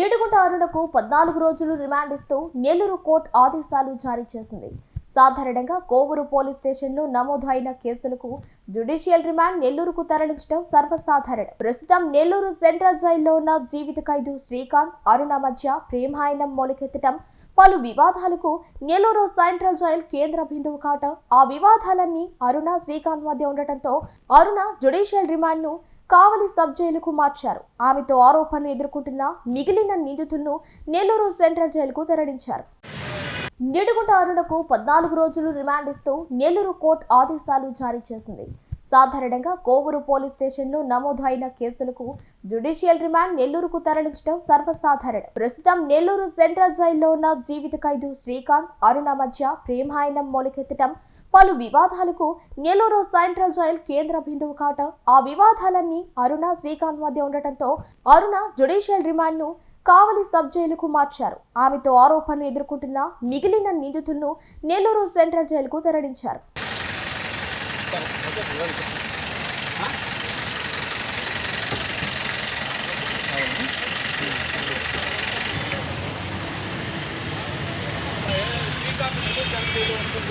నిడుగుంట అరుణకు పద్నాలుగు రోజులు రిమాండ్ ఇస్తూ నెల్లూరు కోర్టు ఆదేశాలు జారీ చేసింది. సాధారణంగా కోవూరు పోలీస్ స్టేషన్లో నమోదు అయిన కేసులకు జ్యుడిషియల్ రిమాండ్ నెల్లూరుకు తరలించడం సర్వసాధారణం. ప్రస్తుతం నెల్లూరు సెంట్రల్ జైల్లో ఉన్న జీవిత ఖైదు శ్రీకాంత్ అరుణ మధ్య ప్రేమాయణం మొలకెత్తడం పలు వివాదాలకు నెల్లూరు సెంట్రల్ జైల్ కేంద్ర బిందువు కావటం ఆ వివాదాలన్నీ అరుణ శ్రీకాంత్ మధ్య ఉండటంతో అరుణ జ్యుడిషియల్ రిమాండ్ను కావలి సబ్ జైలుకు మార్చారు. ఆమెతో ఆరోపణలు ఎదుర్కొంటున్న మిగిలిన నిందితులను నెల్లూరు సెంట్రల్ జైలుకు తరలించారు. నిడుగుంట అరుణకు పద్నాలుగు రోజులు రిమాండ్ ఇస్తూ నెల్లూరు కోర్టు ఆదేశాలు జారీ చేసింది. సాధారణంగా కోవూరు పోలీస్ స్టేషన్లో నమోదు అయిన కేసులకు జ్యుడిషియల్ రిమాండ్ నెల్లూరుకు తరలించడం సర్వసాధారణం. ప్రస్తుతం నెల్లూరు సెంట్రల్ జైల్లో ఉన్న జీవిత ఖైదు శ్రీకాంత్ అరుణ మధ్య ప్రేమాయణం మొలకెత్తడం పలు వివాదాలకు నెల్లూరు సెంట్రల్ జైల్ కేంద్ర బిందువు కాట. ఆ వివాదాలన్నీ అరుణ శ్రీకాంత్ మధ్య ఉండటంతో అరుణ జుడిషియల్ రిమాండ్ను కావలి సబ్ జైలుకు మార్చారు. ఆమెతో ఆరోపణలు ఎదుర్కొంటున్న మిగిలిన నిందితులను నెల్లూరు సెంట్రల్ జైలుకు తరలించారు.